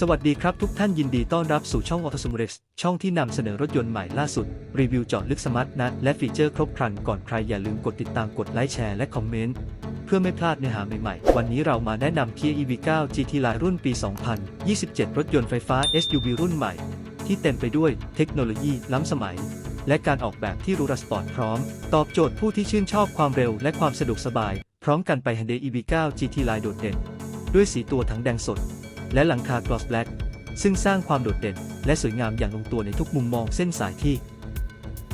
สวัสดีครับทุกท่านยินดีต้อนรับสู่ช่อง a u t o s u m r e x ช่องที่นำเสนอรถยนต์ใหม่ล่าสุด รีวิวเจาะลึกสมาร์ทนะ และฟีเจอร์ครบครันก่อนใครอย่าลืมกดติดตามกดไลค์แชร์และคอมเมนต์ เพื่อไม่พลาดเนื้อหาใหม่ๆ วันนี้เรามาแนะนำ Kia EV9 GT Line รุ่นปี 2027 รถยนต์ไฟฟ้า SUV รุ่นใหม่ ที่เต็มไปด้วยเทคโนโลยีล้ำสมัย และการออกแบบที่รูราสปอร์ตพร้อม ตอบโจทย์ผู้ที่ชื่นชอบความเร็วและความสะดวกสบาย พร้อมกันไป Hyundai EV9 GT Line โดดเด่นด้วยสีตัวถังแดงสด และหลังคากลอสแบล็กซึ่งสร้างความโดดเด่น และสวยงามอย่างลงตัวในทุกมุมมองเส้นสายที่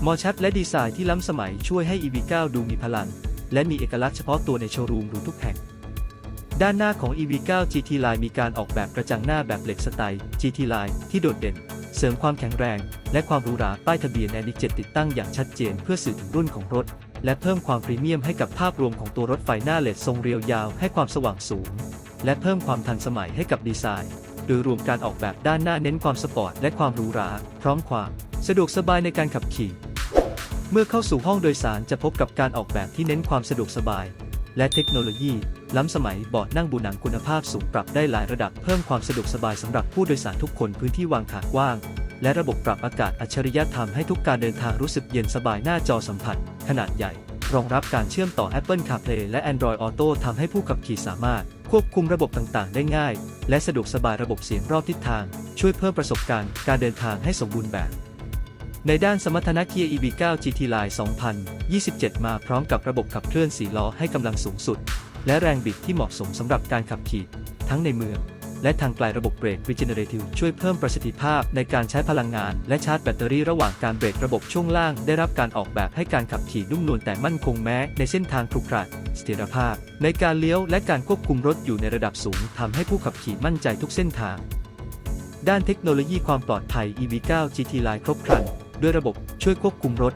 มอชัดและดีไซน์ที่ล้ำสมัยช่วยให้ EV9 ดูมีพลัง และมีเอกลักษณ์เฉพาะตัวในโชว์รูมหรูทุกแห่ง ด้านหน้าของ EV9 GT Line มีการออกแบบกระจังหน้าแบบเหล็กสไตล์ GT Line ที่โดดเด่น เสริมความแข็งแรง และความหรูหราป้ายทะเบียนแอนดิเจติดตั้งอย่างชัดเจนเพื่อสื่อถึงรุ่นของรถ และเพิ่มความพรีเมียมให้กับภาพรวมของตัวรถไฟหน้าเลดทรงเรียวยาวให้ความสว่างสูง และเพิ่มความทันสมัยให้กับดีไซน์ โดยรวมการออกแบบด้านหน้าเน้นความสปอร์ตและความหรูหรา พร้อมความสะดวกสบายในการขับขี่ เมื่อเข้าสู่ห้องโดยสารจะพบกับการออกแบบที่เน้นความสะดวกสบาย และเทคโนโลยี ล้ำสมัยเบาะนั่งบูหนังคุณภาพสูงปรับได้หลายระดับเพิ่มความสะดวกสบายสำหรับผู้โดยสารทุกคนพื้นที่วางขากว้าง และระบบปรับอากาศอัจฉริยะทำให้ทุกการเดินทางรู้สึกเย็นสบายหน้าจอสัมผัส ขนาดใหญ่ รองรับการเชื่อมต่อ Apple CarPlay และ Android Auto ทำให้ผู้ขับขี่สามารถ ควบคุมระบบต่างๆ ได้ง่าย และสะดวกสบายระบบเสียงรอบทิศทาง ช่วยเพิ่มประสบการณ์การเดินทางให้สมบูรณ์แบบ ในด้านสมรรถนะ Kia EV9 GT Line 2027 มาพร้อมกับระบบขับเคลื่อน4ล้อให้กำลังสูงสุด และแรงบิดที่เหมาะสมสำหรับการขับขี่ ทั้งในเมือง และทางไกลระบบเบรก Regenerative ช่วยเพิ่มประสิทธิภาพในการใช้พลังงาน และชาร์จแบตเตอรี่ระหว่างการเบรกระบบช่วงล่าง ได้รับการออกแบบให้การขับขี่นุ่มนวลแต่มั่นคงแม้ในเส้นทางครุขระเสถียรภาพ ในการเลี้ยวและการควบคุมรถอยู่ในระดับสูงทำให้ผู้ขับขี่มั่นใจทุกเส้นทาง ด้านเทคโนโลยีความปลอดภัย EV9 GT Line ครบครัน ด้วยระบบช่วยควบคุมรถ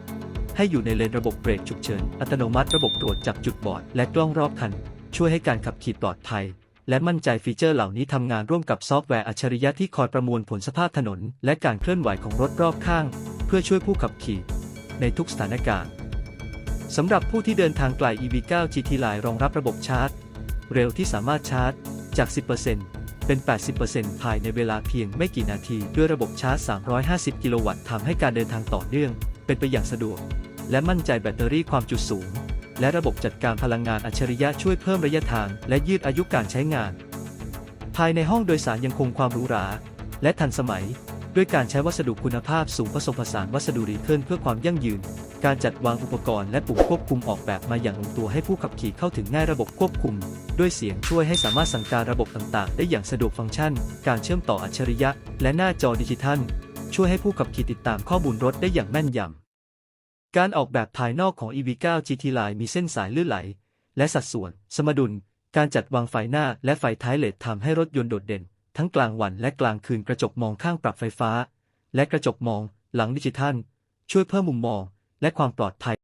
ให้อยู่ในเลนระบบเบรกฉุกเฉิน อัตโนมัติระบบตรวจจับจุดบอด และกล้องรอบคัน ช่วยให้การขับขี่ปลอดภัย และมั่นใจฟีเจอร์เหล่านี้ทำงานร่วมกับซอฟต์แวร์อัจฉริยะที่คอยประมวลผลสภาพถนน และการเคลื่อนไหวของรถรอบข้าง เพื่อช่วยผู้ขับขี่ ในทุกสถานการณ์สำหรับผู้ที่เดินทางไกล EV9 GT Line รองรับระบบชาร์จ เร็วที่สามารถชาร์จจาก 10%เป็น 80%ภายในเวลาเพียงไม่กี่นาที ด้วยระบบชาร์จ 350 กิโลวัตต์ทำให้การเดินทางต่อเนื่อง เป็นไปอย่างสะดวก และมั่นใจแบตเตอรี่ความจุสูง และระบบจัดการพลังงานอัจฉริยะช่วยเพิ่มระยะทาง และยืดอายุการใช้งาน ภายในห้องโดยสารยังคงความหรูหรา และทันสมัย ด้วยการใช้วัสดุคุณภาพสูงผสมผสานวัสดุรีเคิลเพื่อความยั่งยืน การจัดวางอุปกรณ์และปุ่มควบคุมออกแบบมาอย่างลงตัวให้ผู้ขับขี่เข้าถึงง่ายระบบควบคุม ด้วยเสียงช่วยให้สามารถสั่งการระบบต่างๆ ได้อย่างสะดวกฟังก์ชัน การเชื่อมต่ออัจฉริยะ และหน้าจอดิจิทัล ช่วยให้ผู้ขับขี่ติดตามข้อมูลรถได้อย่างแม่นยำ การออกแบบภายนอกของ EV9 GT Line มีเส้นสายลื่นไหล และสัดส่วน สมดุล การจัดวางไฟหน้าและไฟท้ายเลดทำให้รถยนต์โดดเด่น ทั้งกลางวันและกลางคืนกระจกมองข้างปรับไฟฟ้า และกระจกมองหลังดิจิทัล ช่วยเพิ่มมุมมอง และความปลอดภัย